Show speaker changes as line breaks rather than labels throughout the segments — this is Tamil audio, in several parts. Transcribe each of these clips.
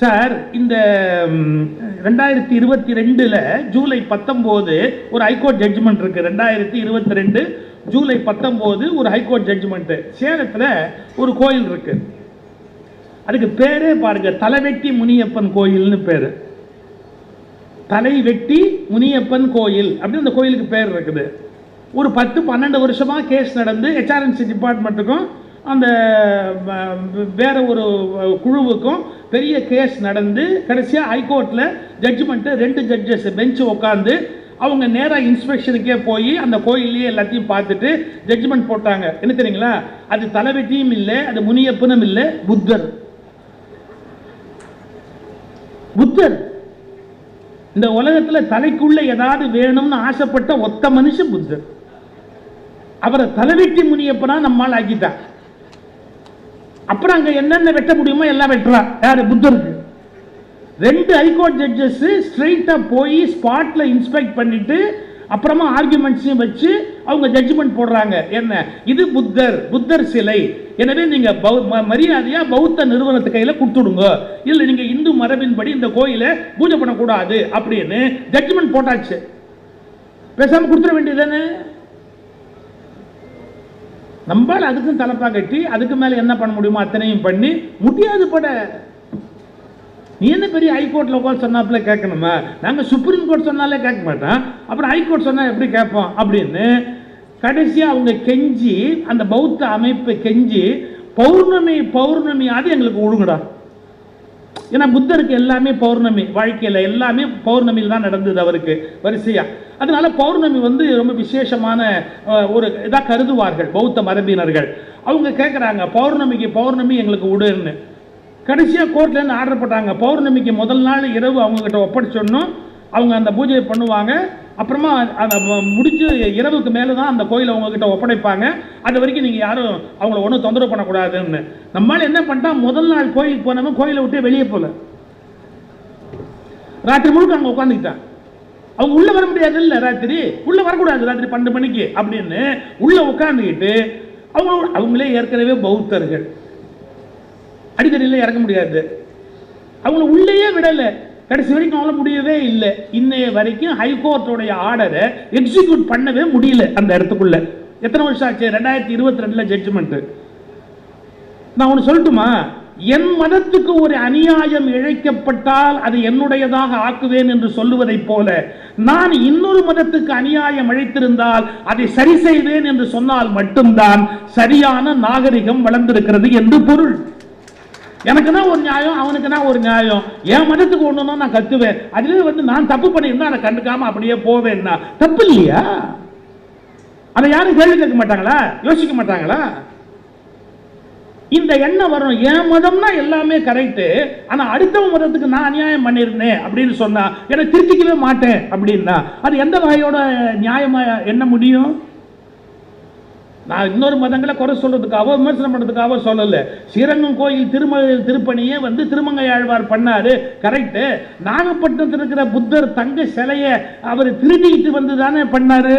சார் இந்த ரெண்டாயிரத்தி இருபத்தி ரெண்டில் ஜூலை பத்தொம்போது ஒரு ஹைகோர்ட் ஜட்ஜ்மெண்ட் இருக்கு. ரெண்டாயிரத்தி இருபத்தி ரெண்டு ஜூலை பத்தொம்போது ஒரு ஹைகோர்ட் ஜட்ஜ்மெண்ட்டு சேலத்தில் ஒரு கோயில் இருக்கு. அதுக்கு பேரே பாருங்க தலைவெட்டி முனியப்பன் கோயில்னு பேர். தலைவெட்டி முனியப்பன் கோயில் அப்படின்னு அந்த கோயிலுக்கு பேர் இருக்குது. ஒரு பத்து பன்னெண்டு வருஷமாக கேஸ் நடந்து ஹெச்ஆர்என்சி டிபார்ட்மெண்ட்டுக்கும் அந்த வேற ஒரு குழுவுக்கும் பெரிய கேஸ் நடந்து கடைசியாக ஹைகோர்ட்டில் ஜட்ஜ்மெண்ட்டு ரெண்டு ஜட்ஜஸ் பெஞ்சு உட்காந்து அவங்க நேராக இன்ஸ்பெக்ஷனுக்கே போய் அந்த கோயிலையே எல்லாத்தையும் பார்த்துட்டு ஜட்ஜ்மெண்ட் போட்டாங்க. என்ன தெரியுங்களா? அது தலைவெட்டியும் இல்லை அது முனியப்பனும் இல்லை புத்தர். புத்தர். இந்த உலகத்தில் தலைக்குள்ள ஏதாவது வேணும்னு ஆசைப்பட்ட ஒத்த மனுஷன் புத்தர். அவரை தலைவெட்டி முனியப்பனா நம்மால் ஆக்கிட்டான் அப்புறம் அங்கே என்னென்ன வெட்ட முடியுமோ எல்லாம் வெட்டுறா. யார்? புத்தருக்கு. ரெண்டு ஹைகோர்ட் ஜட்ஜஸ் ஸ்ட்ரெயிட்டாக போய் ஸ்பாட்டில் இன்ஸ்பெக்ட் பண்ணிட்டு அப்புறமா ஆர்குமெண்ட்ஸையும் வச்சு அவங்க ஜட்ஜ்மெண்ட் போடுறாங்க. என்ன? இது புத்தர். புத்தர் சிலை. எனவே நீங்கள் பௌ- ம- பௌத்த நிறுவனத்து கையில் கொடுத்துடுங்க. இல்லை நீங்கள் இந்து மரபின்படி இந்த கோயிலை பூஜை பண்ணக்கூடாது அப்படின்னு ஜட்ஜ்மெண்ட் போட்டாச்சு. பேசாமல் கொடுத்துட வேண்டியதானே நம்மளால் அதுக்கும் தலைப்பா கட்டி அதுக்கு மேலே என்ன பண்ண முடியுமோ அத்தனையும் பண்ணி முடியாது பட நீ என்ன பெரிய ஹைகோர்ட்டில் உட்காந்து சொன்னாப்புல கேட்கணுமா? நாங்கள் சுப்ரீம் கோர்ட் சொன்னாலே கேட்க மாட்டோம். அப்புறம் ஹைகோர்ட் சொன்னால் எப்படி கேட்போம்? அப்படின்னு கடைசியாக அவங்க கெஞ்சி அந்த பௌத்த அமைப்பை கெஞ்சி பௌர்ணமி பௌர்ணமி அது எங்களுக்கு ஒழுங்குடா. ஏன்னா புத்தருக்கு எல்லாமே பௌர்ணமி வாழ்க்கையில் எல்லாமே பௌர்ணமியில் தான் நடந்தது அவருக்கு வரிசையாக அதனால பௌர்ணமி வந்து ரொம்ப விசேஷமான ஒரு இதாக கருதுவார்கள் பௌத்த மரபினர்கள். அவங்க கேட்குறாங்க பௌர்ணமிக்கு பௌர்ணமி எங்களுக்கு விடுன்னு. கடைசியாக கோர்ட்லேருந்து ஆர்டர் போட்டாங்க பௌர்ணமிக்கு முதல் நாள் இரவு அவங்கக்கிட்ட ஒப்படைச்சோன்னும் அவங்க அந்த பூஜையை பண்ணுவாங்க அப்புறமா அதை முடிஞ்சு இரவுக்கு மேலே தான் அந்த கோயிலை உங்ககிட்ட ஒப்படைப்பாங்க. அது வரைக்கும் நீங்கள் யாரும் அவங்கள ஒன்றும் தொந்தரவு பண்ணக்கூடாதுன்னு. நம்மளால் என்ன பண்ணிட்டா முதல் நாள் கோயிலுக்கு போனவன் கோயிலை விட்டு வெளியே போகல ராத்திரி முழுக்க அங்கே உட்காந்துக்கிட்டான் அவங்க உள்ளே வர முடியாது இல்லை ராத்திரி? உள்ளே வரக்கூடாது ராத்திரி பன்னெண்டு மணிக்கு அப்படின்னு உள்ளே உட்காந்துக்கிட்டு அவங்க அவங்களே ஏற்கனவே பௌத்தர்கள். அடித்தடியில் இறக்க முடியாது. அவங்கள உள்ளேயே விடலை. கடைசி வரைக்கும் அவங்கள முடியவே இல்லை. இன்னைய வரைக்கும் ஹைகோர்ட்டோடைய ஆர்டரை எக்ஸிக்யூட் பண்ணவே முடியல அந்த இடத்துக்குள்ள. எத்தனை வருஷம் ஆச்சு? ரெண்டாயிரத்தி இருபத்தி ரெண்டுல ஜட்ஜ்மெண்ட் நான் ஒன்று சொல்லட்டுமா? என் மதத்துக்கு ஒரு அநியாயம் இழைக்கப்பட்டால் அது என்னுடையதாக ஆக்குவேன் என்று சொல்லுவதைப் போல நான் இன்னொரு மதத்துக்கு அநியாயம் இழைத்திருந்தால் அதை சரி செய்வேன் என்று சொன்னால் மட்டும்தான் சரியான நாகரிகம் வளர்ந்திருக்கிறது என்று பொருள். எனக்குன்னா ஒரு நியாயம் அவனுக்குன்னா ஒரு நியாயம். என் மதத்துக்கு ஒண்ணுன்னா நான் கத்துவேன். அதுலேயே வந்து நான் தப்பு பண்ணியிருந்தா அதை கண்டுக்காம அப்படியே போவேன்னா தப்பு இல்லையா? அதை யாரும் கேள்வி கேட்க மாட்டாங்களா? யோசிக்க மாட்டாங்களா? இந்த எண்ணம் வரும் என் மதம்னா எல்லாமே கரெக்டு ஆனால் அடுத்த மதத்துக்கு நான் அநியாயம் பண்ணியிருந்தேன் அப்படின்னு சொன்னா என்னை திருத்திக்கவே மாட்டேன் அப்படின்னா அது எந்த வகையோட நியாயமாக எண்ண முடியும்? நான் இன்னொரு மதங்களை குறை சொல்கிறதுக்காக விமர்சனம் பண்ணுறதுக்காக சொல்லலை. ஸ்ரீரங்கம் கோயில் திரும திருப்பணியை வந்து திருமங்கை ஆழ்வார் பண்ணாரு. கரெக்டு நாகப்பட்டினத்தில் இருக்கிற புத்தர் தங்க சிலையை அவர் திருடிட்டு வந்து தானே பண்ணார்?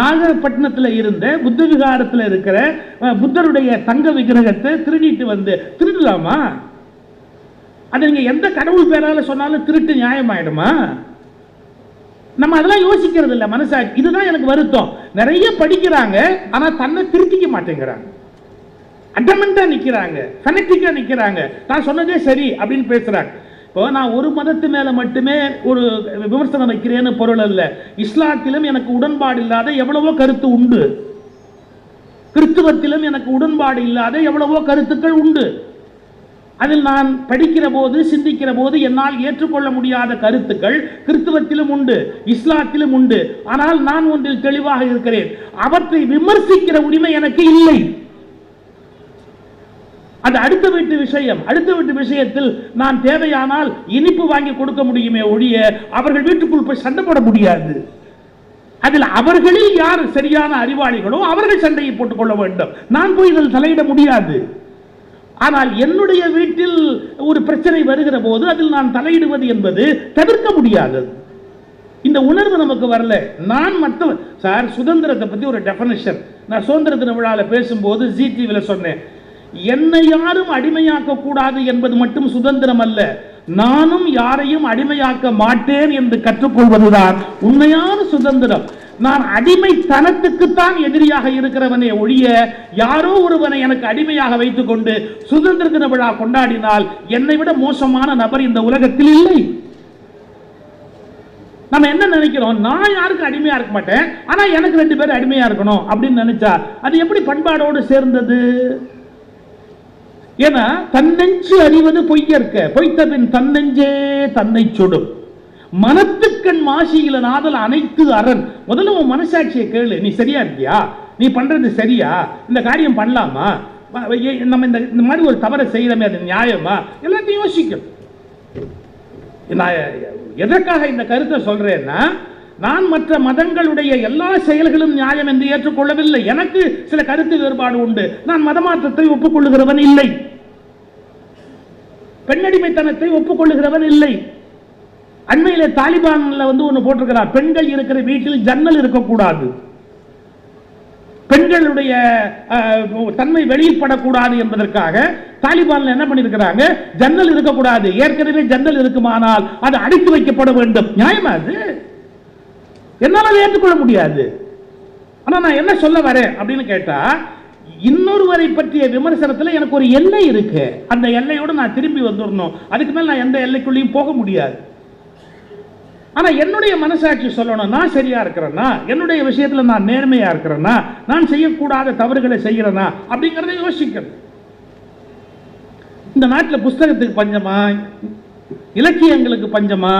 நாகப்பட்டினத்தில் இருந்த புத்த விகாரத்தில் இருக்கிற புத்தருடைய தங்க விக்கிரகத்தை திருடிட்டு வந்து திருடலாமா? அது நீங்கள் எந்த கடவுள் பேரால் சொன்னாலும் திருட்டு நியாயமாயிடுமா? நம்ம அதெல்லாம் யோசிக்கிறது இல்லை மனசாட்சி இதுதான் எனக்கு வருத்தம். நிறைய படிக்கிறாங்க ஆனா தன்னை திருத்திக்க மாட்டேங்கிறாங்க. அட்டமெண்டா நிக்கிறாங்க ஃபெனட்டிக்கா நிக்கிறாங்க. நான் சொன்னதே சரி அப்படின்னு பேசுறாங்க. இப்போ நான் ஒரு மதத்து மேல மட்டுமே ஒரு விமர்சனம் வைக்கிறேன்னு பொருள் அல்ல. இஸ்லாத்திலும் எனக்கு உடன்பாடு இல்லாத எவ்வளவோ கருத்து உண்டு. கிறிஸ்துவத்திலும் எனக்கு உடன்பாடு இல்லாத எவ்வளவோ கருத்துக்கள் உண்டு. அதில் நான் படிக்கிற போது சிந்திக்கிற போது என்னால் ஏற்றுக்கொள்ள முடியாத கருத்துக்கள் கிறிஸ்துவத்திலும் உண்டு இஸ்லாத்திலும் உண்டு. ஆனால் நான் ஒன்றில் தெளிவாக இருக்கிறேன். அவற்றை விமர்சிக்கிற உரிமை எனக்கு இல்லை. அது அடுத்த வீட்டு விஷயம். அடுத்த வீட்டு விஷயத்தில் நான் தேவையானால் இனிப்பு வாங்கி கொடுக்க முடியுமே ஒழிய அவர்கள் வீட்டுக்குள் போய் சண்டை போட முடியாது. அதில் அவர்களில் யார் சரியான அறிவாளிகளோ அவர்கள் சண்டையை போட்டுக்கொள்ள வேண்டும். நான் போய் இதில் தலையிட முடியாது. ஆனால் என்னுடைய வீட்டில் ஒரு பிரச்சனை வருகிற போது அதில் நான் தலையிடுவது என்பது தவிர்க்க முடியாதது இந்த உணர்வு நமக்கு வரல. நான் மற்றவன் சார் சுதந்திரத்தை பற்றி ஒரு டெஃபனிஷன் நான் சுதந்திர தின விழாவில் பேசும்போது ஜி டிவியில் சொன்னேன். என்னை யாரும் அடிமையாக்க கூடாது என்பது மட்டும் சுதந்திரம் அல்ல. நானும் யாரையும் அடிமையாக்க மாட்டேன் என்று கற்றுக்கொள்வதுதான் உண்மையான சுதந்திரம். நான் அடிமைத்தனத்துக்குத்தான் எதிரியாக இருக்கிறவனே ஒழிய யாரோ ஒருவனை எனக்கு அடிமையாக வைத்துக்கொண்டு சுதந்திர தின விழா கொண்டாடினால் என்னை விட மோசமான நபர் இந்த உலகத்தில் இல்லை. நம்ம என்ன நினைக்கிறோம்? நான் யாருக்கும் அடிமையா இருக்க மாட்டேன்? ஆனா எனக்கு ரெண்டு பேரும் அடிமையா இருக்கணும் அப்படின்னு நினைச்சா அது எப்படி பண்பாடோடு சேர்ந்தது? ஏன்னா தன்னெஞ்சு அறிவது பொய்யற்க. பொய்த்த பின் தன்னெஞ்சே தன்னை சுடும். மனத்துக்கண் மாசியில நாதல் அனைத்து அரண். முதல்ல உன் மனசாட்சியை கேளு. நீ சரியா இருக்கியா? நீ பண்றது சரியா? இந்த காரியம் பண்ணலாமா? நம்ம இந்த இந்த மாதிரி ஒரு தவறை செய்யறமே அது நியாயமா? எல்லாத்தையும் யோசிக்கும். நான் எதற்காக இந்த கருத்தை சொல்றேன்னா நான் மற்ற மதங்களுடைய எல்லா செயல்களும் நியாயம் என்று ஏற்றுக்கொள்ளவில்லை. எனக்கு சில கருத்து வேறுபாடு உண்டு. நான் மதமாற்றத்தை ஒப்புக்கொள்ளுகிறவன் இல்லை. பெண்ணடிமைத்தனத்தை ஒப்புக்கொள்ளுகிறவன் இல்லை. அண்மையில் தாலிபான்ல வந்து ஒன்று போட்டிருக்கிறார் பெண்கள் இருக்கிற வீட்டில் ஜன்னல் இருக்கக்கூடாது. பெண்களுடைய அஹ், தன்மை வெளியிடப்படக்கூடாது என்பதற்காக தாலிபான்ல என்ன பண்ணிருக்கிறாங்க ஜன்னல் இருக்கக்கூடாது. ஏற்கனவே ஜன்னல் இருக்குமானால் அது அடித்து வைக்கப்பட வேண்டும். நியாயமா அது? என்னால் அதை ஏற்றுக்கொள்ள முடியாது. ஆனா நான் என்ன சொல்ல வரேன் அப்படின்னு கேட்டா இன்னொருவரை பற்றிய விமர்சனத்தில் எனக்கு ஒரு எல்லை இருக்கு. அந்த எல்லையோடு நான் திரும்பி வந்துடணும் அதுக்கு மேல் நான் எந்த எல்லைக்குள்ளேயும் போக முடியாது. ஆனா என்னுடைய மனசாட்சி சொல்லணும் நான் சரியா இருக்கிறேன்னா என்னுடைய விஷயத்துல நான் நேர்மையா இருக்கிறேன்னா நான் செய்யக்கூடாத தவறுகளை செய்கிறேனா அப்படிங்கிறத யோசிக்கணும். இந்த நாட்டில் புஸ்தகத்துக்கு பஞ்சமா? இலக்கியங்களுக்கு பஞ்சமா?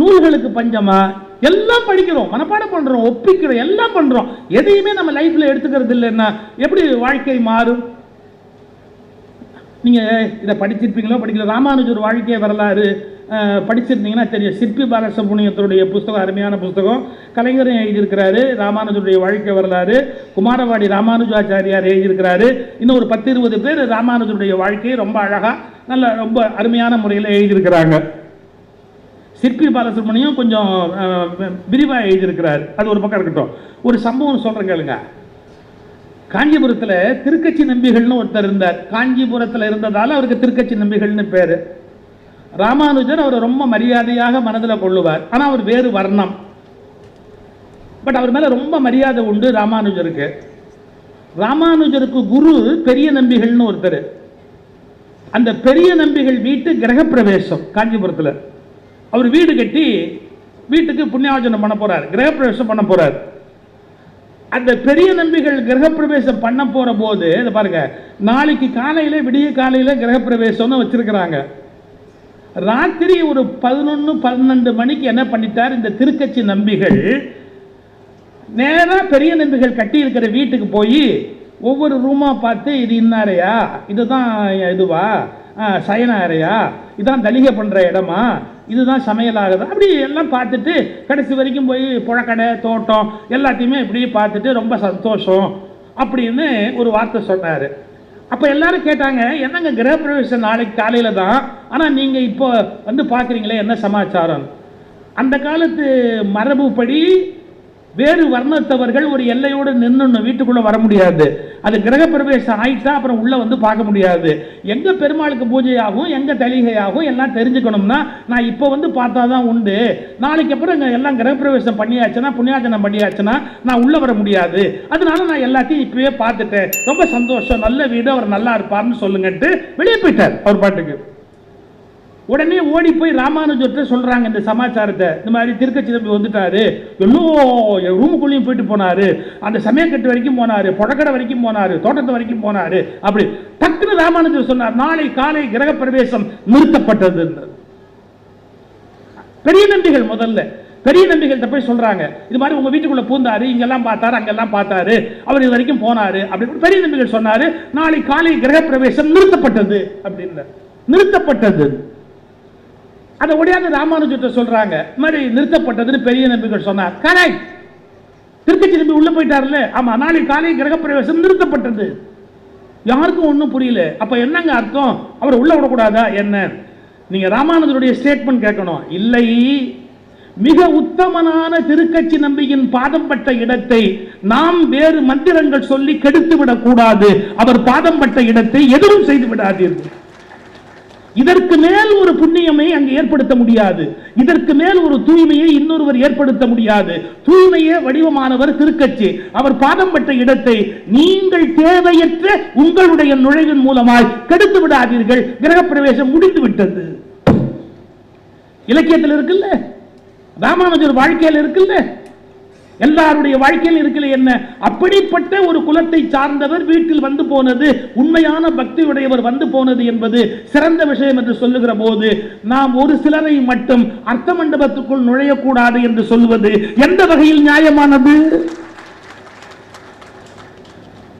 நூல்களுக்கு பஞ்சமா? எல்லாம் படிக்கிறோம் மனப்பாடம் பண்ணுறோம் ஒப்பிக்கிறோம் எல்லாம் பண்ணுறோம் எதையுமே நம்ம லைஃப்ல எடுத்துக்கிறது இல்லைன்னா எப்படி வாழ்க்கை மாறும்? நீங்க இதை படிச்சிருப்பீங்களோ படிக்கல? ராமானுஜர் வாழ்க்கை வரலாறு படிச்சிருந்தீங்கன்னா தெரியும். சிற்பி பாலசுப்ரமணியத்தினுடைய புஸ்தகம் அருமையான புஸ்தகம். கலைஞரும் எழுதியிருக்கிறாரு. ராமானுஜருடைய வாழ்க்கை வரலாறு. குமாரவாடி ராமானுஜாச்சாரியார் எழுதியிருக்கிறாரு. இன்னும் ஒரு பத்து இருபது பேர் ராமானுஜருடைய வாழ்க்கையை ரொம்ப அழகா நல்ல ரொம்ப அருமையான முறையில் எழுதியிருக்கிறாங்க. சிற்பி பாலசுப்ரமணியம் கொஞ்சம் விரிவாக எழுதியிருக்கிறார். அது ஒரு பக்கம் இருக்கட்டும். ஒரு சம்பவம் சொல்கிறேன் கேளுங்க. காஞ்சிபுரத்தில் திருக்கச்சி நம்பிகள்னு ஒருத்தர் இருந்தார். காஞ்சிபுரத்தில் இருந்ததால் அவருக்கு திருக்கச்சி நம்பிகள்னு பேர். ராமானுஜர் அவரை ரொம்ப மரியாதையாக மனதில் கொள்ளுவார். ஆனால் அவர் வேறு வர்ணம். பட் அவர் மேலே ரொம்ப மரியாதை உண்டு ராமானுஜருக்கு. ராமானுஜருக்கு குரு பெரிய நம்பிகள்னு ஒருத்தர். அந்த பெரிய நம்பிகள் வீட்டு கிரகப்பிரவேசம் காஞ்சிபுரத்தில். அவர் வீடு கட்டி வீட்டுக்கு புண்ணியாவச்சனம் பண்ண போகிறார் கிரகப்பிரவேசம் பண்ண போகிறார் அந்த பெரிய நம்பிகள் கிரகப்பிரவேசம் பண்ண போகிற போது இதை பாருங்க நாளைக்கு காலையில் விடிய காலையில கிரகப்பிரவேசம்னு வச்சிருக்கிறாங்க. ராத்திரி ஒரு பதினொன்று பன்னெண்டு மணிக்கு என்ன பண்ணிட்டார்? இந்த திருக்கட்சி நம்பிகள் நேராக பெரிய நம்பிகள் கட்டி இருக்கிற வீட்டுக்கு போய் ஒவ்வொரு ரூமாக பார்த்து இது இன்னாரையா? இதுதான் இதுவா? ஆ, சயன இதான் தலிகை பண்ணுற இடமா? இதுதான் சமையலாகுது? அப்படி எல்லாம் பார்த்துட்டு கடைசி வரைக்கும் போய் புழக்கடை தோட்டம் எல்லாத்தையுமே இப்படி பார்த்துட்டு ரொம்ப சந்தோஷம் அப்படின்னு ஒரு வார்த்தை சொன்னார். அப்போ எல்லாரும் கேட்டாங்க என்னங்க கிரகப்பிரவேசம் நாளைக்கு காலையில் தான்? ஆனால் நீங்கள் இப்போ வந்து பார்க்குறீங்களே என்ன சமாச்சாரம்? அந்த காலத்து மரபுப்படி வேறு வர்ணத்தவர்கள் ஒரு எல்லையோடு நின்று வீட்டுக்குள்ளே வர முடியாது. அது கிரகப்பிரவேசம் ஆயிடுச்சா அப்புறம் உள்ளே வந்து பார்க்க முடியாது. எங்கே பெருமாளுக்கு பூஜையாகும் எங்கே தலிகையாகும் எல்லாம் தெரிஞ்சுக்கணும்னா நான் இப்போ வந்து பார்த்தா தான் உண்டு. நாளைக்கு அப்புறம் இங்கே எல்லாம் கிரகப்பிரவேசம் பண்ணியாச்சுன்னா புண்ணியாச்சனம் பண்ணியாச்சுன்னா நான் உள்ளே வர முடியாது. அதனால நான் எல்லாத்தையும் இப்பவே பார்த்துட்டேன். ரொம்ப சந்தோஷம். நல்ல வீடு அவர் நல்லா இருப்பார்னு சொல்லுங்கன்ட்டு வெளியே போயிட்டார் அவர் பாட்டுக்கு. உடனே ஓடி போய் ராமானுஜர்கிட்ட சொல்றாங்க இந்த சமாச்சாரத்தை. இந்த மாதிரி திருக்கச்சி தம்பி வந்துட்டாரு. எல்லோ ரூமுக்குள்ளேயும் போயிட்டு போனாரு. அந்த சமயக்கட்டு வரைக்கும் போனாரு. புடக்கடை வரைக்கும் போனாரு. தோட்டத்து வரைக்கும் போனாரு. அப்படி டக்குன்னு ராமானுஜர் சொன்னார் நாளை காலை கிரகப்பிரவேசம் நிறுத்தப்பட்டது. பெரிய நம்பிகள் முதல்ல. பெரிய நம்பிகள்கிட்ட போய் சொல்றாங்க. இது மாதிரி உங்க வீட்டுக்குள்ள பூந்தாரு இங்கெல்லாம் பார்த்தாரு அங்கெல்லாம் பார்த்தாரு. அவர் இது வரைக்கும் போனாரு. அப்படின்னு பெரிய நம்பிகள் சொன்னாரு. நாளை காலை கிரகப்பிரவேசம் நிறுத்தப்பட்டது. அப்படின்னு நிறுத்தப்பட்டது. அதை உடையாத ராமானுஜத்தை சொல்றாங்க. மாதிரி நிறுத்தப்பட்டதுன்னு பெரிய நம்பிகள் சொன்னார். கரெக்ட் திருக்கச்சி நம்பி உள்ள போயிட்டார்ல ஆமா நாளை காலை கிரகப்பிரவேசம் நிறுத்தப்பட்டது. யாருக்கும் ஒன்றும் புரியல. அப்ப என்னங்க அர்த்தம்? அவரை உள்ள விடக்கூடாதா? என்ன? நீங்க ராமானுஜருடைய ஸ்டேட்மெண்ட் கேட்கணும். இல்லை. மிக உத்தமனான திருக்கட்சி நம்பியின் பாதம் பட்ட இடத்தை நாம் வேறு மந்திரங்கள் சொல்லி கெடுத்து விடக்கூடாது அவர் பாதம் பட்ட இடத்தை எதுவும் செய்து விடாதீர்கள் இதற்கு மேல் ஒரு புண்ணியமை அங்கு ஏற்படுத்த முடியாது. இதற்கு மேல் ஒரு தூய்மையை இன்னொருவர் ஏற்படுத்த முடியாது. தூய்மையே வடிவமானவர் திருக்கட்சி. அவர் பாதம் பட்ட இடத்தை நீங்கள் தேவையற்ற உங்களுடைய நுழைவின் மூலமாய் கெடுத்து விடாதீர்கள். கிரகப்பிரவேசம் முடிந்து விட்டது. இலக்கியத்தில் இருக்குல்ல? ராமானுஜர் வாழ்க்கையில் இருக்குல்ல? எல்லாருடைய வாழ்க்கையில் இருக்கல என்ன? அப்படிப்பட்ட ஒரு குலத்தை சார்ந்தவர் வீட்டில் வந்து போனது உண்மையான பக்தியுடையவர் வந்து போனது என்பது சிறந்த விஷயம் என்று சொல்லுகிற போது நாம் ஒரு சிலரை மட்டும் அர்த்த மண்டபத்துக்குள் நுழையக்கூடாது என்று சொல்வது எந்த வகையில் நியாயமானது?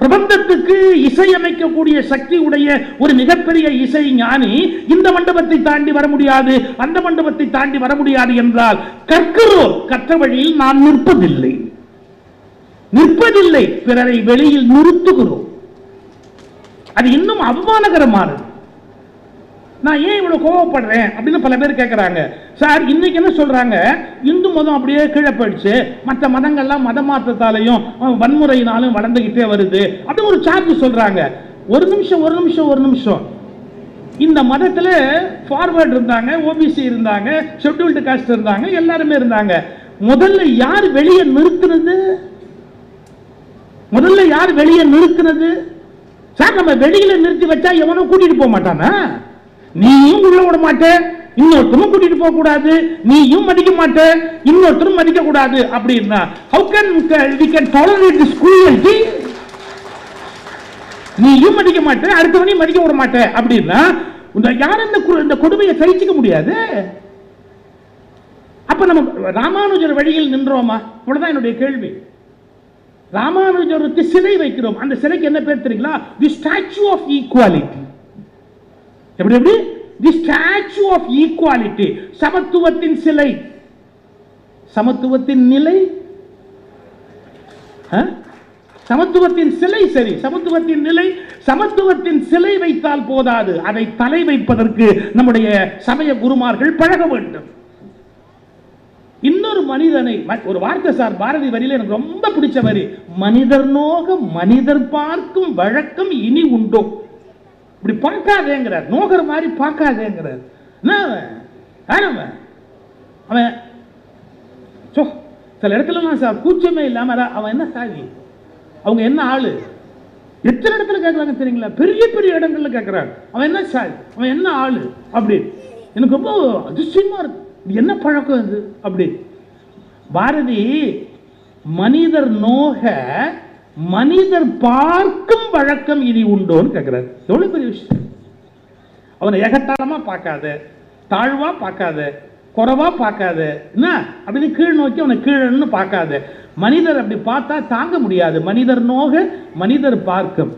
பிரபந்தத்துக்கு இசையமைக்கக்கூடிய சக்தி உடைய ஒரு மிகப்பெரிய இசை ஞானி இந்த மண்டபத்தை தாண்டி வர முடியாது அந்த மண்டபத்தை தாண்டி வர முடியாது என்றால் கற்கிறோம் கற்ற வழியில் நாம் நிற்பதில்லை. நிற்பதில்லை பிறரை வெளியில் நிறுத்துகிறோம். அது இன்னும் அவமானகரமானது. நான் ஏன் இவ்வளவு கோவப்படுறேன் அப்படின்னு பல பேர் கேட்கறாங்க சார் இன்னைக்கு என்ன சொல்றாங்க? இந்து மதம் அப்படியே கீழே போயிடுச்சு. மற்ற மதங்கள்லாம் மத மாற்றத்தாலையும் வன்முறையினாலும் வளர்ந்துகிட்டே வருது அப்படின்னு ஒரு சார்ஜ் சொல்றாங்க. ஒரு நிமிஷம் ஒரு நிமிஷம் ஒரு நிமிஷம். இந்த மதத்துல ஃபார்வேர்டு இருந்தாங்க ஓபிசி இருந்தாங்க ஷெட்யூல்டு காஸ்ட் இருந்தாங்க எல்லாருமே இருந்தாங்க. முதல்ல யார் வெளியே நிறுத்துனது? முதல்ல யார் வெளியே நிறுத்துனது? சார் நம்ம வெளியில நிறுத்தி வச்சா எவனும் கூட்டிட்டு போக மாட்டானா? நீயும் உள்ள விட மாட்ட இன்னொருத்தரும் கூட்டிட்டு போக கூடாது நீயும் மதிக்க மாட்ட இன்னொருத்தரும் மதிக்க கூடாது அப்படின்னா how can we can tolerate this cruelty? நீயும் மதிக்க மாட்டேன் அடுத்தவனையும் மதிக்க விட மாட்டேன் அப்படின்னா இந்த யாரும் இந்த கு- இந்த கொடுமையை சகிச்சுக்க முடியாது? அப்ப நம்ம ராமானுஜர் வழியில் நின்றோமா? இவ்வளவுதான் என்னுடைய கேள்வி. ராமானுஜருக்கு சிலை வைக்கிறோம். அந்த சிலைக்கு என்ன பேர் தெரியுங்களா? தி ஸ்டாச்சு ஆஃப் ஈக்குவாலிட்டி எப்படி எப்படி? தி ஸ்டாச்சு ஆஃப் ஈக்குவாலிட்டி சமத்துவத்தின் சிலை. சமத்துவத்தின் நிலை? சமத்துவத்தின் சிலை சரி. சமத்துவத்தின் நிலை சமத்துவத்தின் சிலை வைத்தால் போதாது. அதை தலை வைப்பதற்கு நம்முடைய சமய குருமார்கள் பழக வேண்டும். இன்னொரு மனிதனை ஒரு வார்த்தை சார் பாரதி வரியில எனக்கு ரொம்ப பிடிச்ச வரி. மனிதர் நோக மனிதர் பார்க்கும் வழக்கம் இனி உண்டோ? இப்படி பார்க்காதேங்கிறார். நோகர் மாதிரி பார்க்காதேங்கிறார். என்ன அவன்? அவன்? அவன் சோ சில இடத்துலலாம் சார் கூச்சமே இல்லாம அவன் என்ன சாதி? அவங்க என்ன ஆளு? எத்தனை இடத்துல கேட்கறாங்க தெரியுங்களா? பெரிய பெரிய இடங்கள்ல கேட்கறாங்க அவன் என்ன சாதி? அவன் என்ன ஆளு? அப்படி. எனக்கு ரொம்ப அதிசயமா இருக்கு. என்ன பழக்கம் இது? அப்படி. பாரதி மனிதர் நோக மனிதர் பார்க்கும் வழக்கம் இனி உண்டோன்னு கேட்கிறார் எவ்வளோ பெரிய விஷயம். அவனை ஏகத்தாளமா பார்க்காத தாழ்வாக பார்க்காத குறவாக பார்க்காத என்ன? அப்படின்னு கீழ் நோக்கி அவனை கீழன்னு பார்க்காத. மனிதர் அப்படி பார்த்தா தாங்க முடியாது. மனிதர் நோக மனிதர் பார்க்கும்.